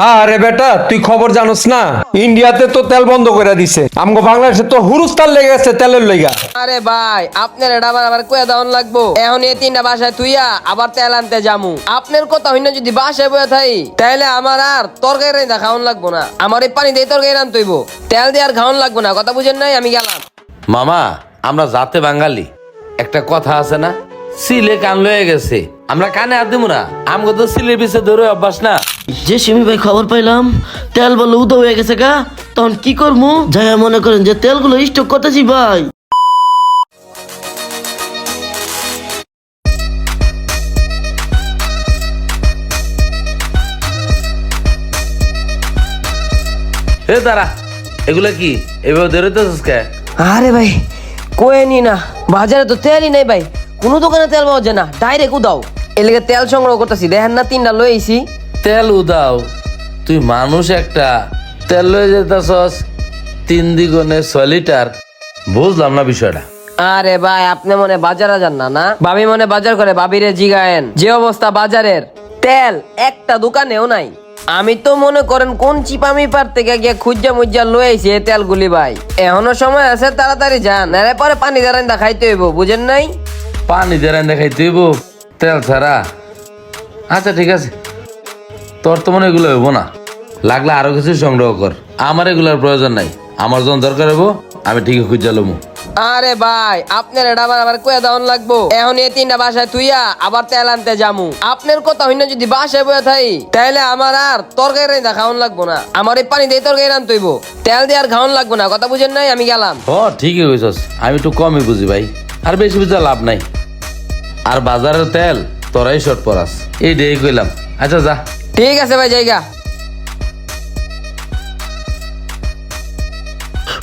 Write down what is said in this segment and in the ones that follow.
হ্যাঁ রে বেটা তুই খবর জানোস না? ইন্ডিয়াতে তো তেল বন্ধ করে দিছে। আমগো বাংলাদেশে তো হুরুস্তাল লেগে গেছে তেলের লইগা আরে ভাই আপনার এটা আবার আবার কয়ে দাওন লাগবো। এখন এই তিনটা বাসায় তুইয়া আবার তেল আনতে যামু। আপনার কথা হইনা যদি বাসায় বয়ে থাই তাহলে আমার আর তরকারি রাইন্দা খাওয়ান লাগবো না। আমার এই পানি দিয়ে তরকারি রান তৈব তেল দিয়ে আর খাওয়ান লাগবো না। কথা বুঝেন নাই আমি গেলাম। মামা আমরা জাতে বাঙালি। একটা কথা আছে না? সিলে কান লয়ে গেছে। আমরা কানে আর দিব না। আমগো তো সিলের পিছে ধরে অভ্যাস না। যে সিমি ভাই খবর পাইলাম তেল বলে উদো হয়ে গেছে গা তখন কি করব যাই মনে করেন যে তেলগুলো স্টক করতেছি ভাই। এ দাঁড়া এগুলা কি? এভাবে কে? আরে ভাই কয়ে নি না বাজারে তো তেলই নেই ভাই। কোনো দোকানে তেল পাওয়া যায় না ডাইরেক্ট উদাও। এলাকা তেল সংগ্রহ করতেছি দেখেন না তিনটা লই আইছি। তেল উদাও তুই মানুষ একটা। তেল লয়ে যেতেছস। তিন দ্বিগুণে ছয় লিটার। বুঝলাম না বিষয়টা। আরে ভাই আপনি মনে বাজার যান না না? ভাবি মনে বাজার করে ভাবিরে জিগায়েন। যে অবস্থা বাজারের তেল একটা দোকানেও নাই। আমি তো মনে করেন কোন চিপামি পার থেকে গিয়ে খুঁজা মুজ্জা লই আইছি এই তেলগুলি ভাই। এখনও সময় আছে তাড়াতাড়ি যান। এর পরে পানি দাঁড়ান খাইতে হইব বুঝেন নাই? পানি দেরান দেখাই তুইব তেল ছাড়া। আচ্ছা ঠিক আছে। তোর তো মনে এগুলো হইব না। লাগলে আরও কিছু সংগ্রহ কর। আমার এগুলোর প্রয়োজন নাই। আমার যখন দরকার হব আমি ঠিকই খুঁজে লমু। আরে ভাই আপনার এটা আবার আবার কয়ে দাওন লাগবো। এখন এই তিনটা বাসায় তুইয়া আবার তেল আনতে যামু। আপনার কথা হইনা যদি বাসায় বয়ে থাই তাহলে আমার আর তরকারি রাইন্দা খাওয়ান লাগবো না। আমার এই পানি দিয়ে তরকারি রান তৈব তেল দিয়ে আর খাওয়ান লাগবো না। কথা বুঝেন নাই আমি গেলাম। ও ঠিকই কইছস। আমি একটু কমই বুঝি ভাই। আর বেশি বুঝতে লাভ নাই। আর বাজারের তেল তোরাই শর্ট পরাস। এই ডেই কইলাম। আচ্ছা যা। ঠিক আছে ভাই জায়গা।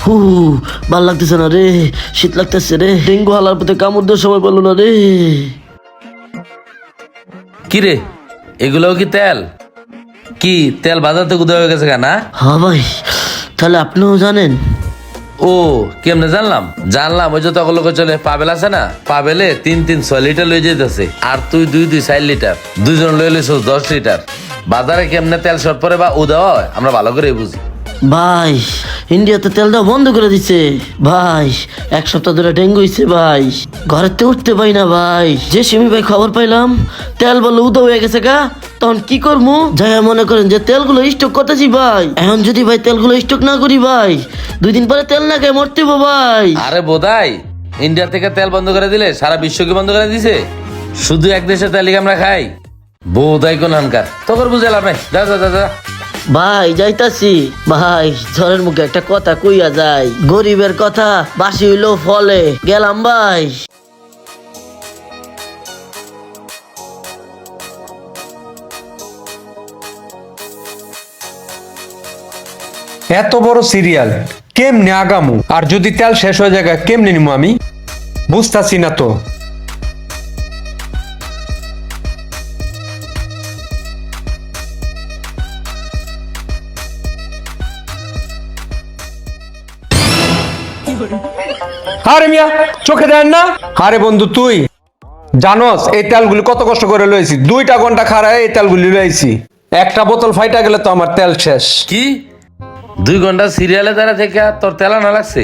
হু ভালো লাগতেছে না রে শীত লাগতেছে রে। ডেঙ্গু হালার পথে কামড় দেওয়ার সময় বলল না রে। কি রে এগুলোও কি তেল? কি তেল বাজার থেকে উদয় হয়ে গেছে কেনা হ্যাঁ ভাই তাহলে আপনিও জানেন। ও কেমনে জানলাম? জানলাম ওই যে তখন লোক চলে পাবেল আছে না? পাবেলে তিন তিন ছয় লিটার লয়ে যেতেছে আর তুই দুই দুই চার লিটার। দুইজন লয়ে লইছ দশ লিটার। বাজারে কেমনে তেল শর্ট পরে বা উদয় হয় আমরা ভালো করে বুঝি। ভাই ইন্ডিয়াতে তেল দেওয়া বন্ধ করে দিছে। ভাই এক সপ্তাহ ধরে ডেঙ্গু হয়েছে ভাই। ঘরেতে উঠতে পাই না ভাই। যে সিমি ভাই খবর পাইলাম তেল বলে উদো হয়ে গেছে গা। তখন কি করব যাই মনে করেন যে তেলগুলো স্টক করতেছি ভাই। এখন যদি ভাই তেলগুলো স্টক না করি ভাই দুই দিন পরে তেল না খেয়ে মরতে ভাই। আরে বোধাই ইন্ডিয়া থেকে তেল বন্ধ করে দিলে সারা বিশ্বকে বন্ধ করে দিছে? শুধু এক দেশের তেলই আমরা খাই? বোধাই কোন হানকার তখন বুঝে লাভ নাই। যা যা যা যা। ভাই যাইতাছি। ভাই ঝড়ের মুখে একটা কথা কইয়া যায় গরিবের কথা বাসি হইল ফলে। গেলাম ভাই। এত বড় সিরিয়াল কেমনে আগামু? আর যদি তেল শেষ হয়ে যায় কেমনে নিমু আমি? বুঝতাছি না তো। আরে মিয়া চোখে দেন না? আরে বন্ধু তুই। জানোস এই তেলগুলি কত কষ্ট করে লইছি। দুইটা ঘণ্টা খাড়ায় এই তেলগুলি লইছি। একটা বোতল ফাইটা গেলে তো আমার তেল শেষ। কি? দুই ঘণ্টা সিরিয়ালে দাঁড়া থেকে তোর তেলা না লাগছে?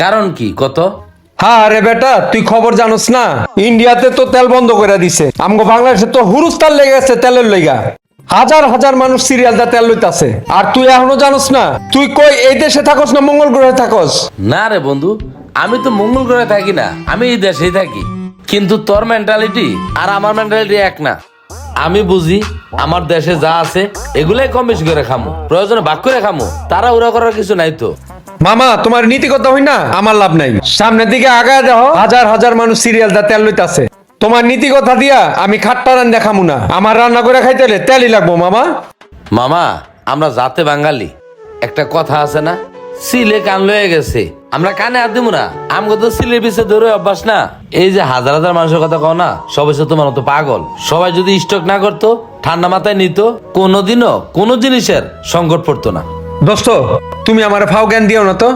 কারণ কি? কত? হ্যাঁ রে বেটা তুই খবর জানোস না? ইন্ডিয়াতে তো তেল বন্ধ করে দিছে। আমগো বাংলাদেশে তো হুরুস্তাল লেগে গেছে তেলের লইগা। হাজার হাজার মানুষ সিরিয়াল দা তেল লইতাছে। আর তুই এখনও জানোস না? তুই কই এই দেশে থাকস না মঙ্গল গ্রহে থাকস? না রে বন্ধু আমি তো মঙ্গল গ্রহে থাকি না আমি এই দেশেই থাকি। কিন্তু তোর মেন্টালিটি আর আমার মেন্টালিটি এক না। আমি বুঝি আমার দেশে যা আছে এগুলাই কম বেশি করে খামো প্রয়োজনে ভাগ করে খামো তারা উড়া করার কিছু নাই তো। মামা তোমার নীতিগত হই না? আমার লাভ নাই। সামনের দিকে আগায় দেখো হাজার হাজার মানুষ সিরিয়াল দা তেল লইতাছে। তোমার নীতি কথা দিয়া আমি খাট্টা রান দেখামু না। আমার রান্না করে খাইতে হলে তেলই লাগবো মামা। মামা আমরা জাতে বাঙালি। একটা কথা আছে না? সিলে কান লয়ে গেছে। আমরা কানে আর দিব না। আমগো তো সিলের পিছে ধরে অভ্যাস না। এই যে হাজার হাজার মানুষের কথা কও না সবাই তো তোমার মতো পাগল। সবাই যদি স্টক না করতো ঠান্ডা মাথায় নিত কোনোদিনও কোনো জিনিসের সংকট পড়তো না। দোস্ত তুমি আমার ফাও জ্ঞান দিও না তো?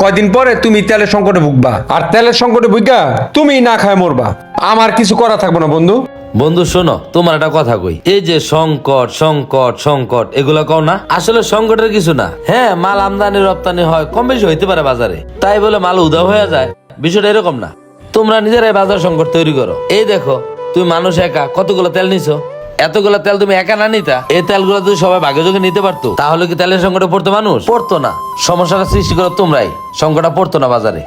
কয়দিন পরে তুমি তেলের সংকটে ভুগবা। আর তেলের সংকটে ভুগা তুমি না খায় মরবা। আমার কিছু করা থাকব না, বন্ধু। বন্ধু, শোনো, তোমার একটা কথা কই। এই যে সংকট সংকট সংকট, এগুলা কও না। আসলে সংকটের কিছু না। হ্যাঁ মাল আমদানি, রপ্তানি হয়, কম বেশি হইতে পারে বাজারে। তাই বলে মাল উদাও হয়ে যায়। বিষয়টা এরকম না। তোমরা নিজেরাই বাজার সংকট তৈরি করো। এই দেখো, তুমি মানুষ একা, কতগুলো তেল নিছো? এতগুলো তেল তুমি একা না নিতা? এই তেলগুলো যদি সবাই ভাগে যোগে নিতে পারতো তাহলে কি তেলের সংকটে পড়তো মানুষ? পড়তো না। সমস্যাটা সৃষ্টি করো তোমরাই। সংকটটা পড়তো না বাজারে।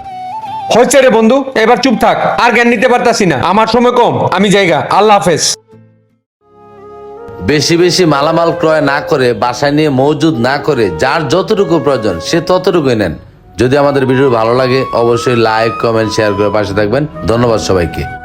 হয়েছে রে বন্ধু এবার চুপ থাক। আর জ্ঞান নিতে পারতাছি না। আমার সময় কম আমি জায়গা। আল্লাহ হাফেজ। বেশি বেশি মালামাল ক্রয় না করে বাসায় নিয়ে মজুদ না করে যার যতটুকু প্রয়োজন সে ততটুকুই নেন। যদি আমাদের ভিডিও ভালো লাগে অবশ্যই লাইক কমেন্ট শেয়ার করে পাশে থাকবেন। ধন্যবাদ সবাইকে।